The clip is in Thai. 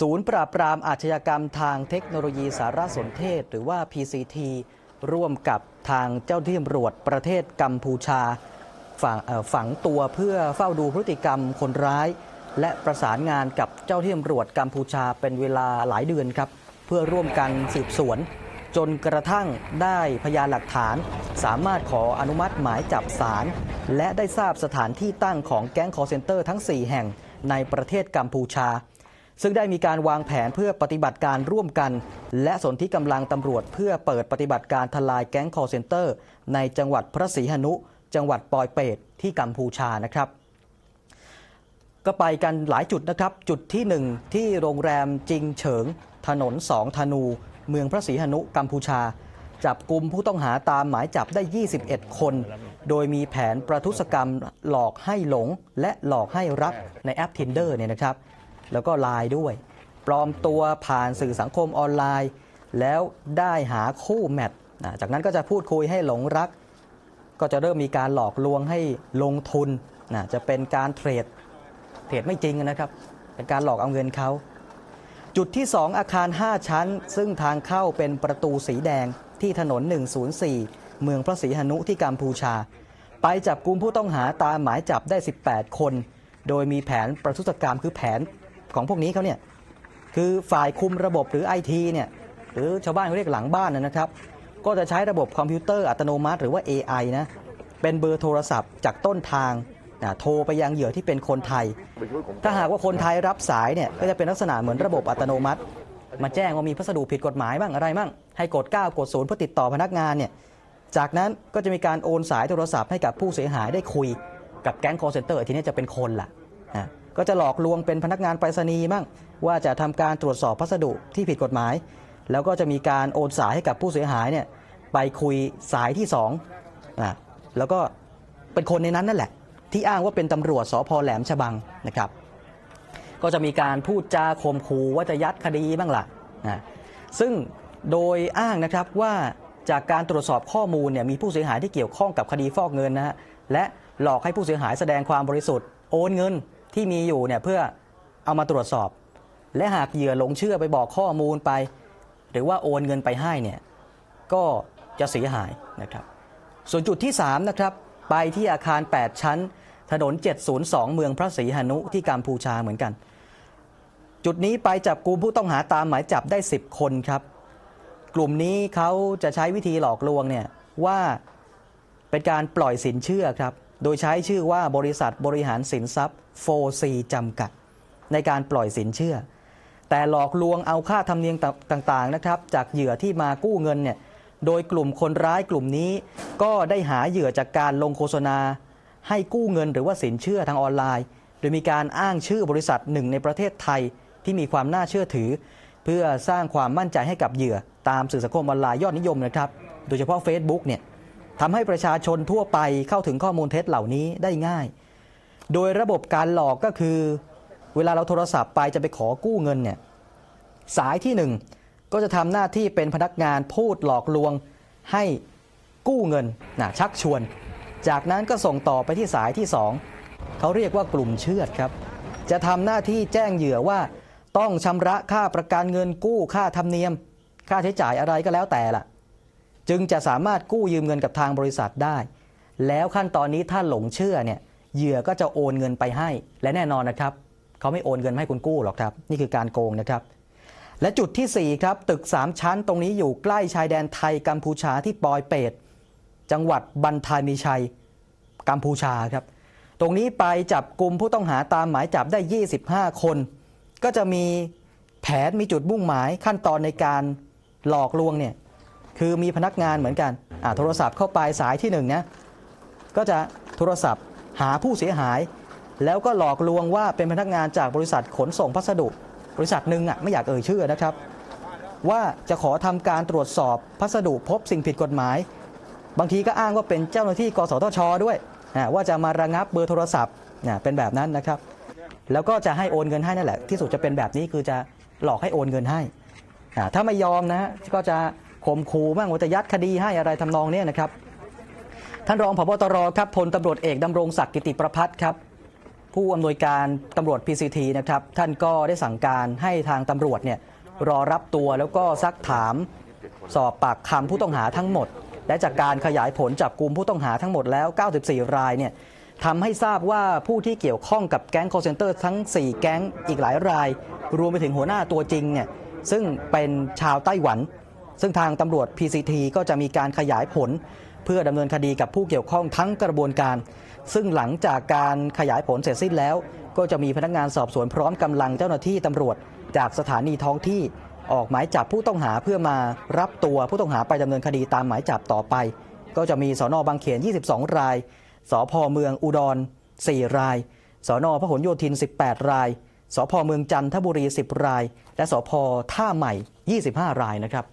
ศูนย์ปราบปรามอาชญากรรมทางเทคโนโลยีสารสนเทศ หรือว่า PCT ร่วมกับทางเจ้าที่ตำรวจประเทศกัมพูชาฝังฝังตัวเพื่อเฝ้าดูพฤติกรรมคนร้าย และประสานงานกับเจ้าที่ตำรวจกัมพูชาเป็นเวลาหลายเดือนครับ เพื่อร่วมกันสืบสวน จนกระทั่งได้พยานหลักฐาน สามารถขออนุมัติหมายจับสารและได้ทราบสถานที่ตั้งของแก๊งคอเซนเตอร์ทั้ง 4 แห่งในประเทศกัมพูชา ซึ่งได้มีการวางแผนเพื่อปฏิบัติการร่วมกัน และสนที่กำลังตำรวจเพื่อเปิดปฏิบัติการทลายแก๊งคอร์เซนเตอร์ ในจังหวัดพระศรีหนุ จังหวัดปอยเปตที่กัมพูชานะครับ ก็ไปกันหลายจุดนะครับ จุดที่ 1 ที่โรงแรมจิงเฉิง ถนนสองธนู เมืองพระศรีหนุกัมพูชา จับกลุ่มผู้ต้องหาตามหมายจับได้ 21 คน โดยมีแผนประทุษกรรมหลอกให้หลง และหลอกให้รักในแอป Tinder เนี่ยนะครับ แล้วก็ไลน์ด้วย ปลอมตัวผ่านสื่อสังคมออนไลน์ แล้วได้หาคู่แมทจากนั้นก็จะพูดคุยให้หลงรัก ก็จะเริ่มมีการหลอกลวงให้ลงทุนนะจะเป็นการเทรดเทรดไม่จริงนะครับ เป็นการหลอกเอาเงินเขา จุดที่ 2 อาคาร 5 ชั้น ซึ่งทางเข้าเป็นประตูสีแดงที่ถนน 104 เมืองพระศรีหนุที่กัมพูชา ไปจับกลุ่มผู้ต้องหาตามหมายจับได้ 18 คน โดยมีแผนประทุษกรรมคือแผน ของพวกนี้เขาเนี่ยคือฝ่ายคุมระบบหรือไอทีเนี่ยหรือชาวบ้านเขาเรียกหลังบ้านนะครับ ก็จะใช้ระบบคอมพิวเตอร์อัตโนมัติ หรือว่า AI นะเป็นเบอร์โทรศัพท์จากต้นทางนะโทรไปยังเหยื่อที่เป็นคนไทย ถ้าหากว่าคนไทยรับสายเนี่ยก็จะเป็นลักษณะเหมือนระบบอัตโนมัติ มาแจ้งว่ามีพัสดุผิดกฎหมายบ้างอะไรบ้างให้กด 9 กด0เพื่อติดต่อพนักงานเนี่ยจากนั้นก็จะมีการโอนสายโทรศัพท์ให้กับผู้เสียหายได้คุยกับแก๊งคอร์เซนเตอร์ทีนี้จะเป็นคนล่ะนะ ก็จะหลอกลวงเป็นพนักงานไปรษณีย์บ้างว่าจะทำการตรวจสอบพัสดุที่ผิดกฎหมาย แล้วก็จะมีการโอนสายให้กับผู้เสียหายเนี่ยไปคุยสายที่2นะแล้วก็เป็นคนในนั้นนั่นแหละ ที่อ้างว่าเป็นตำรวจสพแหลมฉบังนะครับ ก็จะมีการพูดจาข่มขู่ว่าจะยัดคดีบ้างล่ะนะซึ่งโดยอ้างนะครับว่าจากการตรวจสอบข้อมูลเนี่ยมีผู้เสียหายที่เกี่ยวข้องกับคดีฟอกเงินนะฮะและหลอกให้ผู้เสียหายแสดงความบริสุทธิ์โอนเงิน ที่มีอยู่เนี่ยเพื่อเอามาตรวจสอบ และหากเหยื่อหลงเชื่อไปบอกข้อมูลไป หรือว่าโอนเงินไปให้เนี่ยก็จะเสียหายนะครับส่วนจุดที่3นะครับไปที่อาคาร 8 ชั้น ถนน 702 เมืองพระศรีหนุที่กัมพูชาเหมือนกัน จุดนี้ไปจับกลุ่มผู้ต้องหาตามหมายจับได้ 10 คนครับ กลุ่มนี้เขาจะใช้วิธีหลอกลวงเนี่ยว่าเป็นการปล่อยสินเชื่อครับ โดยใช้ชื่อว่าบริษัทบริหารสินทรัพย์ 4C จำกัด ในการปล่อยสินเชื่อ แต่หลอกลวงเอาค่าธรรมเนียมต่างๆนะครับ จากเหยื่อที่มากู้เงินเนี่ยโดยกลุ่มคนร้ายกลุ่มนี้ ก็ได้หาเหยื่อจากการลงโฆษณา ให้กู้เงินหรือว่าสินเชื่อทางออนไลน์ โดยมีการอ้างชื่อบริษัทหนึ่งในประเทศไทยที่มีความน่าเชื่อถือ เพื่อสร้างความมั่นใจให้กับเหยื่อตามสื่อสังคมออนไลน์ยอดนิยมนะครับ โดยเฉพาะ Facebook เนี่ย ทำให้ประชาชนทั่วไปเข้าถึงข้อมูลเท็จเหล่านี้ได้ง่าย โดยระบบการหลอกก็คือ เวลาเราโทรศัพท์ไปจะไปขอกู้เงินเนี่ยสายที่หนึ่งก็จะทำหน้าที่เป็นพนักงานพูดหลอกลวงให้กู้เงินนะชักชวน จากนั้นก็ส่งต่อไปที่สายที่สองเขาเรียกว่ากลุ่มเชือดครับ จะทำหน้าที่แจ้งเหยื่อว่าต้องชำระค่าประกันเงินกู้ค่าธรรมเนียม ค่าใช้จ่ายอะไรก็แล้วแต่ล่ะ จึงจะสามารถกู้ยืมเงินกับทางบริษัทได้ แล้วขั้นตอนนี้ถ้าหลงเชื่อเนี่ยเหยื่อก็จะโอนเงินไปให้ และแน่นอนนะครับเขาไม่โอนเงินให้คุณกู้หรอกครับ นี่คือการโกงนะครับ และจุดที่ 4 ครับ ตึก 3 ชั้นตรงนี้อยู่ใกล้ชายแดนไทยกัมพูชาที่ปอยเปตจังหวัดบันทายมีชัยกัมพูชาครับ ตรงนี้ไปจับกลุ่มผู้ต้องหาตามหมายจับได้ 25 คน ก็จะมีแผนมีจุดมุ่งหมายขั้นตอนในการหลอกลวงเนี่ย คือมีพนักงานเหมือนกันโทรศัพท์เข้าไปสายที่หนึ่งนะก็จะโทรศัพท์หาผู้เสียหาย แล้วก็หลอกลวงว่าเป็นพนักงานจากบริษัทขนส่งพัสดุ บริษัทหนึ่งอะไม่อยากเอ่ยชื่อนะครับ ว่าจะขอทำการตรวจสอบพัสดุพบสิ่งผิดกฎหมาย บางทีก็อ้างว่าเป็นเจ้าหน้าที่กสทช ด้วยว่าจะมาระงับเบอร์โทรศัพท์เป็นแบบนั้นนะครับ แล้วก็จะให้โอนเงินให้นั่นแหละ ที่สุดจะเป็นแบบนี้คือจะหลอกให้โอนเงินให้ถ้าไม่ยอมนะก็จะ ข่มขู่บ้างว่าจะยัดคดีให้อะไรทำนองเนี้ยนะครับ ท่านรองผบตรครับพลตำรวจเอกดำรงศักดิ์กิติประพัฒน์ครับผู้อำนวยการตำรวจ PCT นะครับท่านก็ได้สั่งการให้ทางตำรวจเนี่ยรอรับตัวแล้วก็ซักถามสอบปากคำผู้ต้องหาทั้งหมด และจากการขยายผลจับกลุ่มผู้ต้องหาทั้งหมดแล้ว 94 รายเนี่ยทำให้ทราบว่าผู้ที่เกี่ยวข้องกับแก๊ง call center ทั้ง 4 แก๊งอีกหลายราย รวมไปถึงหัวหน้าตัวจริงเนี่ยซึ่งเป็นชาวไต้หวัน ซึ่งทางตำรวจ PCT ก็จะมีการขยายผล เพื่อดำเนินคดีกับผู้เกี่ยวข้องทั้งกระบวนการ ซึ่งหลังจากการขยายผลเสร็จสิ้นแล้ว ก็จะมีพนักงานสอบสวนพร้อมกำลังเจ้าหน้าที่ตำรวจ จากสถานีท้องที่ออกหมายจับผู้ต้องหาเพื่อมารับตัวผู้ต้องหาไปดำเนินคดีตามหมายจับต่อไป ก็จะมีสอนอบางเขน 22 ราย สพเมืองอุดร 4 ราย สอนอพหลโยธิน 18 ราย สพเมืองจันทบุรี 10 ราย และสพท่าใหม่ 25 รายนะครับ